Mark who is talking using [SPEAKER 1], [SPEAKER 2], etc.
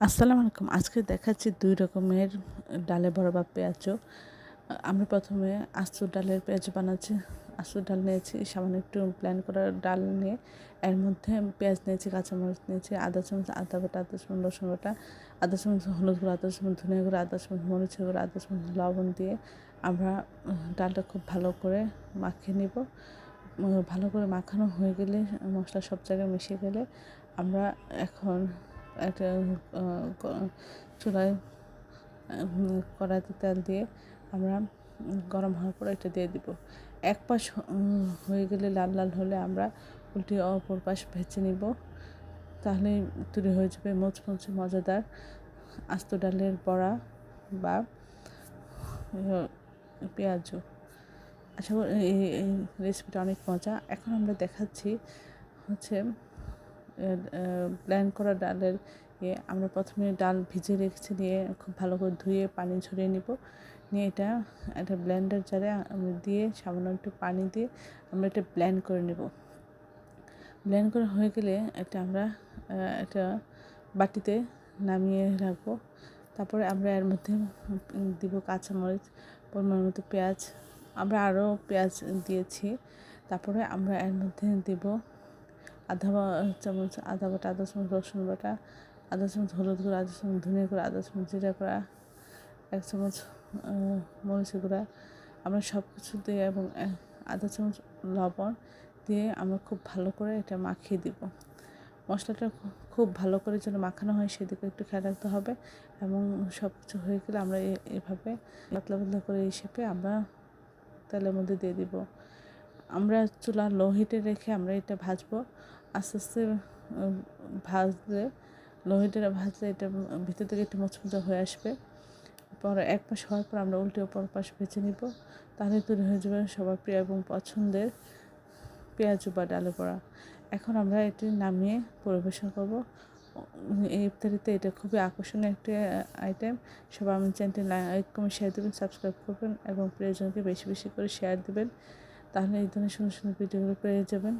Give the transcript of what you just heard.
[SPEAKER 1] আসসালামু আলাইকুম। আজকে দেখাচ্ছি দুই রকমের ডালে বড়া বা পেঁয়াজও। আমরা প্রথমে আস্ত ডালের পেঁয়াজ বানাচ্ছি, আস্ত ডাল নিয়েছি, সামান্য একটু প্ল্যান করা ডাল নিয়ে। এর মধ্যে পেঁয়াজ নিয়েছি, কাঁচামরিচ নিয়েছি, আদা চামচ, আদা বাটা, আদা চামচ, রসুন বাটা, আদা চামচ হলুদ গুঁড়ো, আদা চামচ ধনিয়া গুঁড়ো, আদা চামচ মরিচের গুঁড়ো, আদা চামচ লবণ দিয়ে আমরা ডালটা খুব ভালো করে মাখিয়ে নিব। ভালো করে মাখানো হয়ে গেলে মশলা সব জায়গায় মিশে গেলে আমরা এখন একটা চুলায় কড়াইতে তেল দিয়ে আমরা গরম হওয়ার পর এটা দিয়ে দিব। এক পাশ হয়ে গেলে লাল লাল হলে আমরা উল্টে অপর পাশ ভেজে নিব। তাহলে তৈরি হয়ে যাবে মুচমুচে, মজাদার আস্ত ডালের বড়া বা পেঁয়াজু। আশা করি এই রেসিপিটা অনেক মজা। এখন আমরা দেখাচ্ছি হচ্ছে ব্ল্যান্ড করা ডালের ইয়ে আমরা প্রথমে ডাল ভিজে রেখেছি, দিয়ে খুব ভালো করে ধুয়ে পানি ঝরিয়ে নিব। নিয়ে এটা একটা ব্লেন্ডার জারে দিয়ে সামান্য একটু পানি দিয়ে আমরা এটা ব্ল্যান্ড করে নেব। ব্ল্যান্ড করা হয়ে গেলে এটা আমরা একটা বাটিতে নামিয়ে রাখব। তারপরে আমরা এর মধ্যে দিব কাঁচামরিচ, পরিমাণ মতো পেঁয়াজ। আমরা আরও পেঁয়াজ দিয়েছি। তারপরে আমরা এর মধ্যে দেব আধা চামচ আদা বাটা, আধা চামচ রসুন বাটা, আধা চামচ হলুদ গুঁড়ো, আধা চামচ ধনিয়া গুঁড়ো, আধা চামচ জিরা গুঁড়া, এক চামচ মরিচের গুঁড়া। আমরা সব কিছু দিয়ে এবং আধা চামচ লবণ দিয়ে আমরা খুব ভালো করে এটা মাখিয়ে দিব। মশলাটা খুব ভালো করে যেন মাখানো হয় সেদিকে একটু খেয়াল রাখতে হবে এবং সব কিছু হয়ে গেলে আমরা এভাবে পাতলা পাতলা করে শেপে আমরা তেলের মধ্যে দিয়ে দিব। আমরা চুলা লো হিটে রেখে আমরা এটা ভাজবো। আস্তে আস্তে ভাজলে লো হিটে ভাজলে এটা ভিতর থেকে একটু মচমচা হয়ে আসবে। পরে এক পাশ হওয়ার পর আমরা উল্টে অপর পাশ ভেজে নিব। তাহলে তৈরি হয়ে যাবে সবার প্রিয় এবং পছন্দের পেঁয়াজ বা ডালে পড়া এখন আমরা এটি নামিয়ে পরিবেশন করব। এই ইফতারিতে এটা খুবই আকর্ষণীয় একটি আইটেম সবাই আমার চ্যানেলটি লাইক কমেন্ট শেয়ার দেবেন সাবস্ক্রাইব করবেন এবং প্রিয়জনকে বেশি বেশি করে শেয়ার দেবেন। তাহলে এই ধরনের সুন্দর সুন্দর ভিডিওগুলো পেয়ে যাবেন।